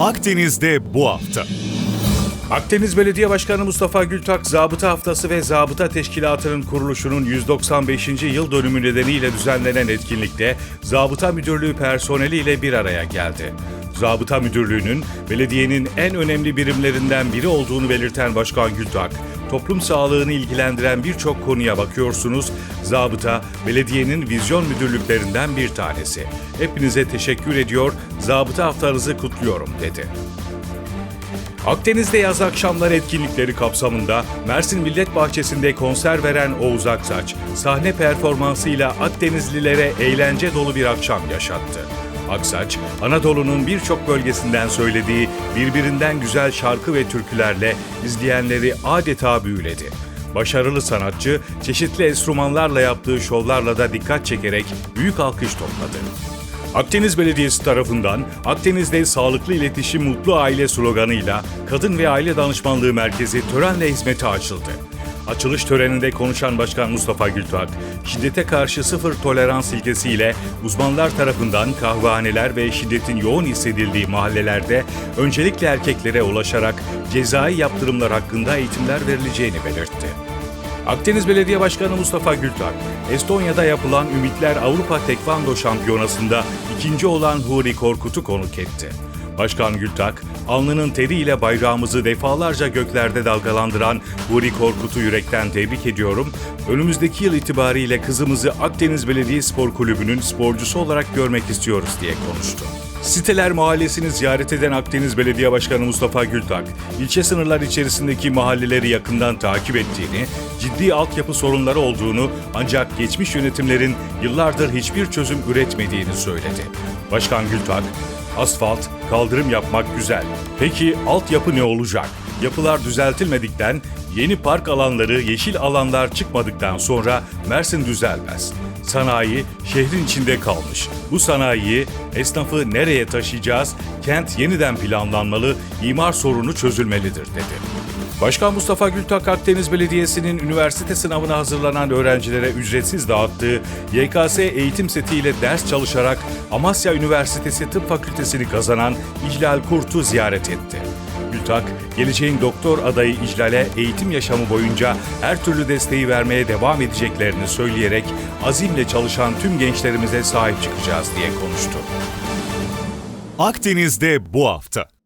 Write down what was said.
Akdeniz'de bu hafta. Akdeniz Belediye Başkanı Mustafa Gültak, Zabıta Haftası ve Zabıta Teşkilatı'nın kuruluşunun 195. yıl dönümü nedeniyle düzenlenen etkinlikte Zabıta Müdürlüğü personeliyle bir araya geldi. Zabıta Müdürlüğü'nün belediyenin en önemli birimlerinden biri olduğunu belirten Başkan Gültak, toplum sağlığını ilgilendiren birçok konuya bakıyorsunuz. Zabıta, belediyenin vizyon müdürlüklerinden bir tanesi. Hepinize teşekkür ediyor, zabıta haftanızı kutluyorum dedi. Akdeniz'de yaz akşamları etkinlikleri kapsamında Mersin Millet Bahçesi'nde konser veren Oğuz Aksaç, sahne performansıyla Akdenizlilere eğlence dolu bir akşam yaşattı. Aksaç, Anadolu'nun birçok bölgesinden söylediği birbirinden güzel şarkı ve türkülerle izleyenleri adeta büyüledi. Başarılı sanatçı, çeşitli enstrümanlarla yaptığı şovlarla da dikkat çekerek büyük alkış topladı. Akdeniz Belediyesi tarafından Akdeniz'de sağlıklı iletişim mutlu aile sloganıyla Kadın ve Aile Danışmanlığı Merkezi törenle hizmete açıldı. Açılış töreninde konuşan Başkan Mustafa Gültak, şiddete karşı sıfır tolerans ilkesiyle uzmanlar tarafından kahvehaneler ve şiddetin yoğun hissedildiği mahallelerde öncelikle erkeklere ulaşarak cezai yaptırımlar hakkında eğitimler verileceğini belirtti. Akdeniz Belediye Başkanı Mustafa Gültak, Estonya'da yapılan Ümitler Avrupa Tekvando Şampiyonası'nda ikinci olan Huri Korkut'u konuk etti. Başkan Gültak, alnının teriyle bayrağımızı defalarca göklerde dalgalandıran Huri Korkut'u yürekten tebrik ediyorum. Önümüzdeki yıl itibariyle kızımızı Akdeniz Belediye Spor Kulübü'nün sporcusu olarak görmek istiyoruz diye konuştu. Siteler Mahallesi'ni ziyaret eden Akdeniz Belediye Başkanı Mustafa Gültak, ilçe sınırlar içerisindeki mahalleleri yakından takip ettiğini, ciddi altyapı sorunları olduğunu ancak geçmiş yönetimlerin yıllardır hiçbir çözüm üretmediğini söyledi. Başkan Gültak, asfalt, kaldırım yapmak güzel. Peki altyapı ne olacak? Yapılar düzeltilmedikten, yeni park alanları, yeşil alanlar çıkmadıktan sonra Mersin düzelmez. Sanayi şehrin içinde kalmış. Bu sanayiyi, esnafı nereye taşıyacağız? Kent yeniden planlanmalı, imar sorunu çözülmelidir dedi. Başkan Mustafa Gültak Akdeniz Belediyesi'nin üniversite sınavına hazırlanan öğrencilere ücretsiz dağıttığı YKS eğitim setiyle ders çalışarak Amasya Üniversitesi Tıp Fakültesini kazanan İclal Kurt'u ziyaret etti. Gültak, geleceğin doktor adayı İclal'e eğitim yaşamı boyunca her türlü desteği vermeye devam edeceklerini söyleyerek azimle çalışan tüm gençlerimize sahip çıkacağız diye konuştu. Akdeniz'de bu hafta.